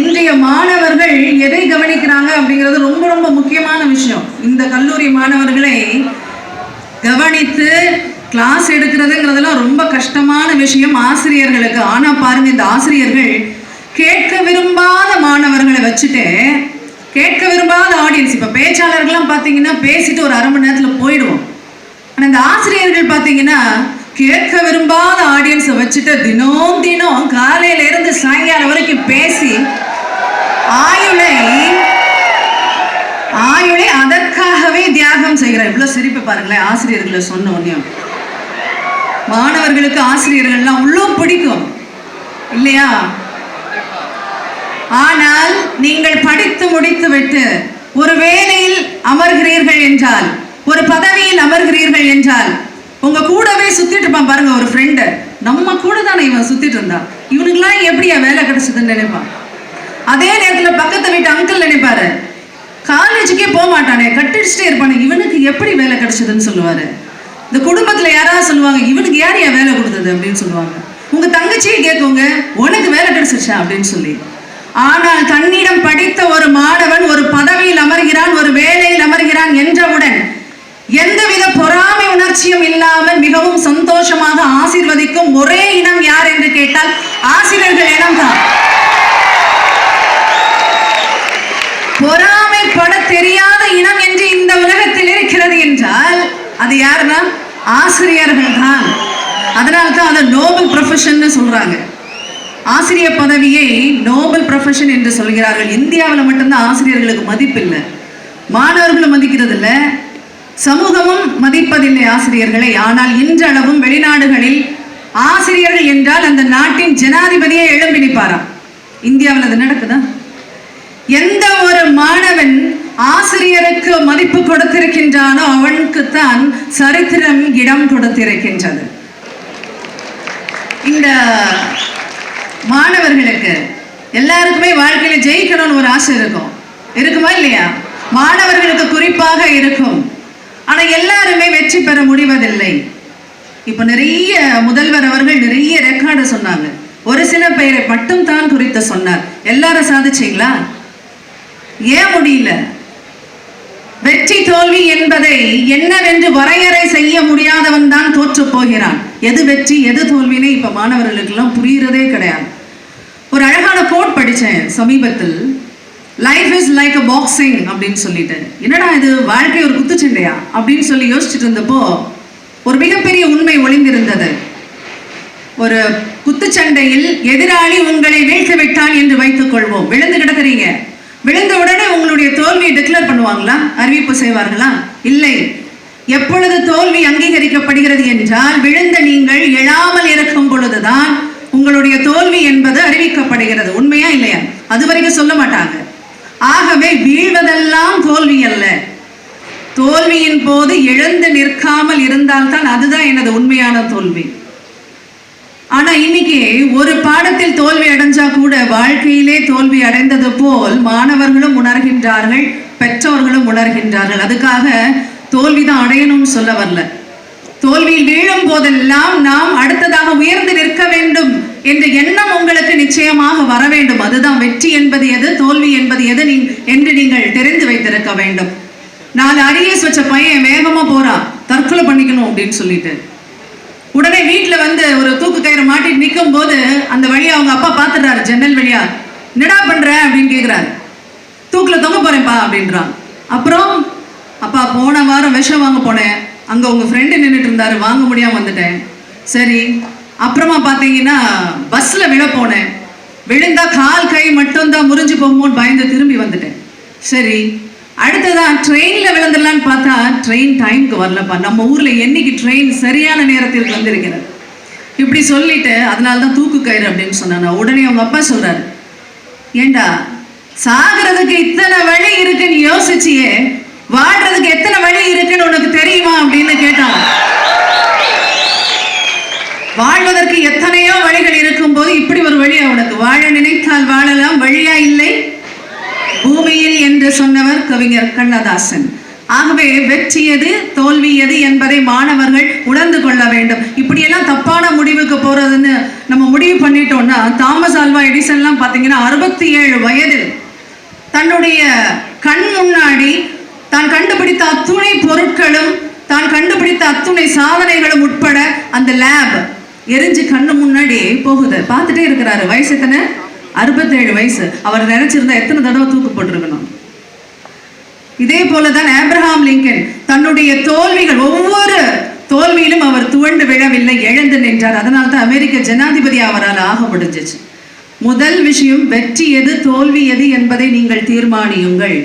இன்றைய மாணவர்கள் எதை கவனிக்கிறாங்க அப்படிங்கிறது ரொம்ப ரொம்ப முக்கியமான விஷயம். இந்த கல்லூரி மாணவர்களை கவனித்து கிளாஸ் எடுக்கிறதுங்கிறதெல்லாம் ரொம்ப கஷ்டமான விஷயம் ஆசிரியர்களுக்கு. ஆனால் பாருங்க இந்த ஆசிரியர்கள் கேட்க விரும்பாத மாணவர்களை வச்சுட்டு கேட்க விரும்பாத ஆடியன்ஸ் இப்போ பேச்சாளர்கள்லாம் பார்த்தீங்கன்னா பேசிட்டு ஒரு அரை மணி நேரத்தில் போயிடுவோம். ஆனால் இந்த ஆசிரியர்கள் பார்த்தீங்கன்னா கேட்க விரும்பாத ஆடியன்ஸை வச்சுட்டு தினம் தினம் காலையில இருந்து சாயங்காலம் வரைக்கும் பேசி ஆயுளை ஆயுளை அதற்காகவே தியாகம் செய்கிறார். இவ்வளவு சிரிப்பு பாருங்களேன் ஆசிரியர்களை சொன்ன உடனே. மாணவர்களுக்கு ஆசிரியர்கள்லாம் உள்ளும் பிடிக்கும். இல்லையா? ஆனால் நீங்கள் படித்து முடித்து விட்டு ஒரு வேலையில் அமர்கிறீர்கள் என்றால் ஒரு பதவியில் அமர்கிறீர்கள் என்றால் உங்க கூடவே சுத்திட்டு இருப்பான் பாருங்க ஒரு ஃப்ரெண்டு நம்ம கூட தானே இவன் சுத்திட்டு இருந்தான் இவனுக்குலாம் எப்படியா வேலை கிடைச்சதுன்னு நினைப்பான்? அதே நேரத்துல பக்கத்து வீட்டு அங்கிள் நினைப்பாரு காலேஜுக்கே போக மாட்டானே. கட்டடிச்சுட்டே இருப்பானே. இவனுக்கு எப்படி வேலை கிடைச்சதுன்னு சொல்லுவாரு. இந்த குடும்பத்துல யாராவது சொல்லுவாங்க இவனுக்கு யார் என் வேலை கொடுத்தது? அப்படின்னு சொல்லுவாங்க. உங்க தங்கச்சியை கேட்குங்க. உனக்கு வேலை கிடைச்சிருச்சா? அப்படின்னு சொல்லி. ஆனால் தன்னிடம் படித்த ஒரு மாணவன் ஒரு பதவியில் அமர்கிறான் ஒரு வேலையில் அமர்கிறான் என்றவுடன் எந்தவித பொறாமை உணர்ச்சியும் இல்லாமல் மிகவும் சந்தோஷமாக ஆசிர்வதிக்கும் ஒரே இனம் யார் என்று கேட்டால் ஆசிரியர்கள் இனம்தான் பொறாமைப்பட தெரியாத இனம் என்று இந்த உலகத்தில் இருக்கிறது என்றால் அது யாருன்னா ஆசிரியர்கள் தான் அதனால தான் அதை நோபல் ப்ரொஃபஷன் சொல்றாங்க. ஆசிரிய பதவியை நோபல் ப்ரொஃபஷன் என்று சொல்கிறார்கள். இந்தியாவில் மட்டும்தான் ஆசிரியர்களுக்கு மதிப்பில்லை. மாணவர்களும் மதிக்கிறது இல்லை சமூகமும் மதிப்பதில்லை ஆசிரியர்களை. ஆனால் இன்றளவும் வெளிநாடுகளில் ஆசிரியர்கள் என்றால் அந்த நாட்டின் ஜனாதிபதியை எழும்பிடிப்பாராம் இந்தியாவில் அது நடக்குதா? எந்த ஒரு மாணவன் ஆசிரியருக்கு மதிப்பு கொடுத்திருக்கின்றானோ அவனுக்குத்தான் சரித்திரம் இடம் கொடுத்திருக்கின்றது. இந்த மாணவர்களுக்கு எல்லாருக்குமே வாழ்க்கையில ஜெயிக்கணும்னு ஒரு ஆசை இருக்கும். இருக்குமா இல்லையா? மாணவர்களுக்கு குறிப்பாக இருக்கும். ஆனா எல்லாருமே வெற்றி பெற முடிவதில்லை. இப்ப நிறைய முதல்வர் அவர்கள் நிறைய ரெக்கார்டு சொன்னாங்க. ஒரு சில பெயரை மட்டும் தான் குறித்து சொன்னார். எல்லாரும் சாதிச்சீங்களா? ஏன் முடியல? வெற்றி தோல்வி என்பதை என்னவென்று வரையறை செய்ய முடியாதவன் தான் தோற்று போகிறான். எது வெற்றி எது தோல்வினே இப்ப மாணவர்களுக்கெல்லாம் புரியுறதே கிடையாது. ஒரு அழகான கோட் படித்தேன் சமீபத்தில். Life is like a boxing அப்படின்னு சொல்லிட்டு. என்னடா இது வாழ்க்கை ஒரு குத்துச்சண்டையா? அப்படின்னு சொல்லி யோசிச்சுட்டு இருந்தப்போ ஒரு மிகப்பெரிய உண்மை ஒளிந்திருந்தது. ஒரு குத்துச்சண்டையில் எதிராளி உங்களை வீழ்த்து விட்டான் என்று வைத்துக் கொள்வோம். விழுந்து கிடக்குறீங்க. விழுந்த உடனே உங்களுடைய தோல்வியை டிக்ளேர் பண்ணுவாங்களா? அறிவிப்பு செய்வார்களா? இல்லை. எப்பொழுது தோல்வி அங்கீகரிக்கப்படுகிறது என்றால் விழுந்த நீங்கள் எழாமல் இருக்கும் பொழுதுதான் உங்களுடைய தோல்வி என்பது அறிவிக்கப்படுகிறது. உண்மையா இல்லையா? அது வரைக்கும் சொல்ல மாட்டாங்க. ஆகவே வீழ்வதெல்லாம் தோல்வி அல்ல. தோல்வியின் போது எழுந்து நிற்காமல் இருந்தால்தான் அதுதான் எனது உண்மையான தோல்வி. ஆனா இன்னைக்கு ஒரு பாடத்தில் தோல்வி அடைஞ்சா கூட வாழ்க்கையிலே தோல்வி அடைந்தது போல் மாணவர்களும் உணர்கின்றார்கள் பெற்றோர்களும் உணர்கின்றார்கள். அதுக்காக தோல்விதான் அடையணும்னு சொல்ல வரல. தோல்வியில் வீழும் போதெல்லாம் நாம் அடுத்ததாக உயர்ந்து நிற்க வேண்டும் என்ற எண்ணம் உங்களுக்கு நிச்சயமாக வர வேண்டும். அதுதான் வெற்றி என்பது எது தோல்வி என்பது எது நீ என்று நீங்கள் தெரிந்து வைத்திருக்க வேண்டும். நாலு அரியஸ் வச்ச பையன் வேகமா போறான் தற்கொலை பண்ணிக்கணும் அப்படின்னு சொல்லிட்டு. உடனே வீட்டில் வந்து ஒரு தூக்கு கயிறு மாட்டிட்டு நிற்கும் போது அந்த வழியை அவங்க அப்பா பார்த்துடுறாரு ஜன்னல் வழியா. என்னடா பண்ணுற அப்படின்னு கேட்குறாரு தூக்கில் தொங்க போகிறேன்ப்பா அப்படின்றான். அப்புறம் அப்பா போன வாரம் விஷம் வாங்க போனேன். அங்கே உங்கள் ஃப்ரெண்டு நின்றுட்டு இருந்தாரு. வாங்க முடியாம வந்துட்டேன். சரி அப்புறமா பார்த்தீங்கன்னா பஸ்ஸில் விழ போனேன். விழுந்தா கால் கை மட்டும்தான் முறிஞ்சு போகுமோன்னு பயந்து திரும்பி வந்துட்டேன். சரி அடுத்ததான் ட்ரெயினில் விழுந்துடலான்னு பார்த்தா ட்ரெயின் டைம்க்கு வரலப்பா. நம்ம ஊரில் என்னைக்கு ட்ரெயின் சரியான நேரத்திற்கு வந்திருக்கிறது? இப்படி சொல்லிட்டு அதனால தான் தூக்கு கயிறு அப்படின்னு சொன்னாங்க உடனே அவங்க அப்பா சொல்றாரு. ஏண்டா சாகிறதுக்கு இத்தனை வழி இருக்குன்னு யோசிச்சியே வாடுறதுக்கு எத்தனை வழி இருக்குன்னு உனக்கு தெரியுமா அப்படின்னு கேட்டான் வாழ்வதற்கு எத்தனையோ வழிகள் இருக்கும் போது இப்படி ஒரு வழி உனக்கு வாழ நினைத்தால் வாழலாம் வழியா இல்லை? பூமியில் என்று சொன்னவர் கவிஞர் கண்ணதாசன். ஆகவே வெற்றி எது தோல்வி எது என்பதை மாணவர்கள் உணர்ந்து கொள்ள வேண்டும். இப்படியெல்லாம் தப்பான முடிவுக்கு போறதுன்னு நம்ம முடிவு பண்ணிட்டோம்னா தாமஸ் ஆல்வா எடிசன்லாம் பார்த்தீங்கன்னா அறுபத்தி ஏழு வயதில் தன்னுடைய கண் முன்னாடி தான் கண்டுபிடித்த அத்துணை பொருட்களும் தான் கண்டுபிடித்த அத்துணை சாதனைகளும் உட்பட அந்த லேப் எரிஞ்சு கண்ணு முன்னாடி போகுது. பார்த்துட்டே இருக்கிறாரு. வயசு எத்தனை? அறுபத்தேழு வயசு. அவர் நினைச்சிருந்தா எத்தனை தடவை தூக்கு போட்டிருக்கணும்? இதே போலதான் ஆப்ரஹாம் லிங்கன் தன்னுடைய தோல்விகள் ஒவ்வொரு தோல்வியிலும் அவர் துவண்டு விழவில்லை எழுந்து நின்றார். அதனால தான் அமெரிக்க ஜனாதிபதி அவரால் ஆக முடிஞ்சிச்சு. முதல் விஷயம் வெற்றி எது தோல்வி எது என்பதை நீங்கள் தீர்மானியுங்கள்.